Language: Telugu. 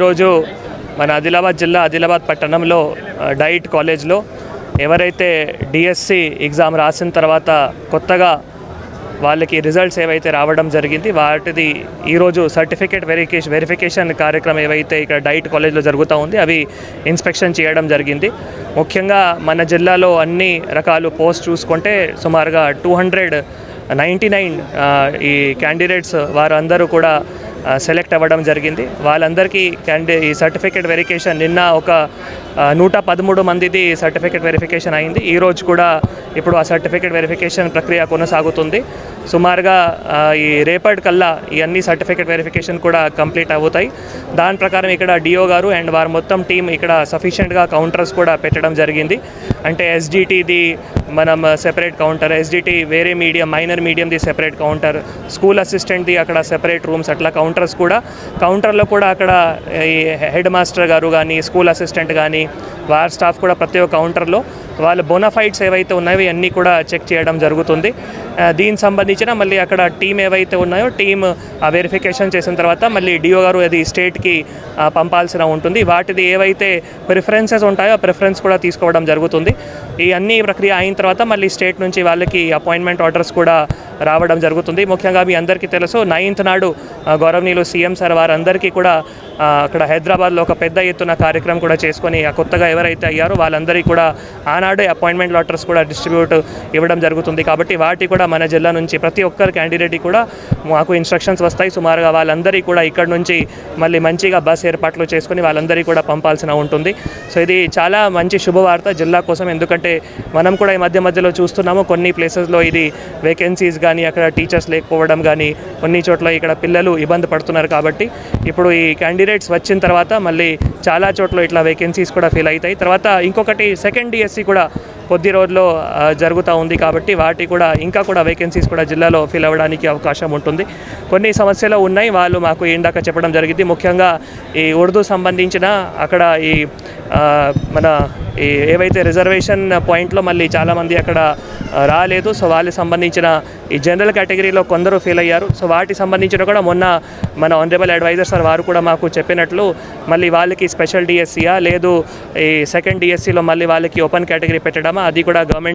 ఈరోజు మన ఆదిలాబాద్ జిల్లా ఆదిలాబాద్ పట్టణంలో డైట్ కాలేజ్లో ఎవరైతే డిఎస్సి ఎగ్జామ్ రాసిన తర్వాత కొత్తగా వాళ్ళకి రిజల్ట్స్ ఏవైతే రావడం జరిగింది వాటిది ఈరోజు సర్టిఫికేట్ వెరిఫికేషన్ వెరిఫికేషన్ కార్యక్రమం ఏవైతే ఇక్కడ డైట్ కాలేజ్లో జరుగుతూ ఉంది అవి ఇన్స్పెక్షన్ చేయడం జరిగింది. ముఖ్యంగా మన జిల్లాలో అన్ని రకాలు పోస్ట్ చూసుకుంటే సుమారుగా టూ హండ్రెడ్ నైంటీ నైన్ ఈ క్యాండిడేట్స్ వారందరూ కూడా సెలెక్ట్ అవ్వడం జరిగింది. వాళ్ళందరికీ క్యాండి ఈ సర్టిఫికేట్ వెరిఫికేషన్ నిన్న ఒక నూట పదమూడు మందిది సర్టిఫికేట్ వెరిఫికేషన్ అయింది. ఈరోజు కూడా ఇప్పుడు ఆ సర్టిఫికేట్ వెరిఫికేషన్ ప్రక్రియ కొనసాగుతుంది. సుమారుగా ఈ రేపటి కల్లా ఈ అన్ని సర్టిఫికేట్ వెరిఫికేషన్ కూడా కంప్లీట్ అవుతాయి. దాని ప్రకారం ఇక్కడ డిఓ గారు అండ్ వారు మొత్తం టీం ఇక్కడ సఫిషియెంట్గా కౌంటర్స్ కూడా పెట్టడం జరిగింది. అంటే ఎస్డిటిది మనం సెపరేట్ కౌంటర్ ఎస్డిటి వేరే మీడియం మైనర్ మీడియంది సెపరేట్ కౌంటర్ స్కూల్ అసిస్టెంట్ది అక్కడ సెపరేట్ రూమ్స్ అట్లా కౌంటర్ కౌంటర్స్ కూడా. కౌంటర్లో కూడా అక్కడ ఈ హెడ్ మాస్టర్ గారు కానీ స్కూల్ అసిస్టెంట్ కానీ వార్ స్టాఫ్ కూడా ప్రతి ఒక్క కౌంటర్లో. వాళ్ళ బోనఫైడ్స్ ఏవైతే ఉన్నాయో అన్నీ కూడా చెక్ చేయడం జరుగుతుంది. దీనికి సంబంధించిన మళ్ళీ అక్కడ టీం ఏవైతే ఉన్నాయో టీం ఆ వెరిఫికేషన్ చేసిన తర్వాత మళ్ళీ డిఓ గారు అది స్టేట్కి పంపాల్సిన ఉంటుంది. వాటిది ఏవైతే ప్రిఫరెన్సెస్ ఉంటాయో ఆ ప్రిఫరెన్స్ కూడా తీసుకోవడం జరుగుతుంది. ఈ అన్ని ప్రక్రియ అయిన తర్వాత మళ్ళీ స్టేట్ నుంచి వాళ్ళకి అపాయింట్మెంట్ ఆర్డర్స్ కూడా రావడం జరుగుతుంది. ముఖ్యంగా మీ అందరికీ తెలుసు నైన్త్ నాడు గౌరవనీయులు సీఎం సార్ వారందరికీ కూడా అక్కడ హైదరాబాద్లో ఒక పెద్ద ఎత్తున కార్యక్రమం కూడా చేసుకొని ఆ కొత్తగా ఎవరైతే అయ్యారో వాళ్ళందరికీ కూడా ఆనాడే అపాయింట్మెంట్ లెటర్స్ కూడా డిస్ట్రిబ్యూట్ ఇవ్వడం జరుగుతుంది. కాబట్టి వాటి కూడా మన జిల్లా నుంచి ప్రతి ఒక్కరి క్యాండిడేట్ కూడా మాకు ఇన్స్ట్రక్షన్స్ వస్తాయి. సుమారుగా వాళ్ళందరికీ కూడా ఇక్కడ నుంచి మళ్ళీ మంచిగా బస్ ఏర్పాట్లు చేసుకుని వాళ్ళందరికీ కూడా పంపాల్సిన ఉంటుంది. సో ఇది చాలా మంచి శుభవార్త జిల్లా కోసం. ఎందుకంటే మనం కూడా ఈ మధ్య మధ్యలో చూస్తున్నాము కొన్ని ప్లేసెస్లో ఇది వేకెన్సీస్ కానీ అక్కడ టీచర్స్ లేకపోవడం కానీ కొన్ని చోట్ల ఇక్కడ పిల్లలు ఇబ్బంది పడుతున్నారు కాబట్టి ఇప్పుడు ఈ క్యాండిడేట్స్ వచ్చిన తర్వాత మళ్ళీ చాలా చోట్ల ఇట్లా వేకెన్సీస్ కూడా ఫిల్ అవుతాయి. తర్వాత ఇంకొకటి సెకండ్ డిఎస్సి కూడా కొద్ది రోజుల్లో జరుగుతూ ఉంది కాబట్టి వాటి కూడా ఇంకా కూడా వేకెన్సీస్ కూడా జిల్లాలో ఫిల్ అవ్వడానికి అవకాశం ఉంటుంది. కొన్ని సమస్యలు ఉన్నాయి వాళ్ళు మాకు ఇందాక చెప్పడం జరిగింది. ముఖ్యంగా ఈ ఉర్దూ సంబంధించిన అక్కడ ఈ మన ఈ ఏవైతే రిజర్వేషన్ పాయింట్లో మళ్ళీ చాలామంది అక్కడ రాలేదు. సో వాళ్ళకి సంబంధించిన ఈ జనరల్ కేటగిరీలో కొందరు ఫెయిల్ అయ్యారు. సో వాటికి సంబంధించిన కూడా మొన్న మన ఆనరబుల్ అడ్వైజర్ సార్ వారు కూడా మాకు చెప్పినట్లు మళ్ళీ వాళ్ళకి స్పెషల్ డిఎస్సీయా లేదు ఈ సెకండ్ డిఎస్సిలో మళ్ళీ వాళ్ళకి ఓపెన్ కేటగిరీ పెట్టడమా అది కూడా గవర్నమెంట్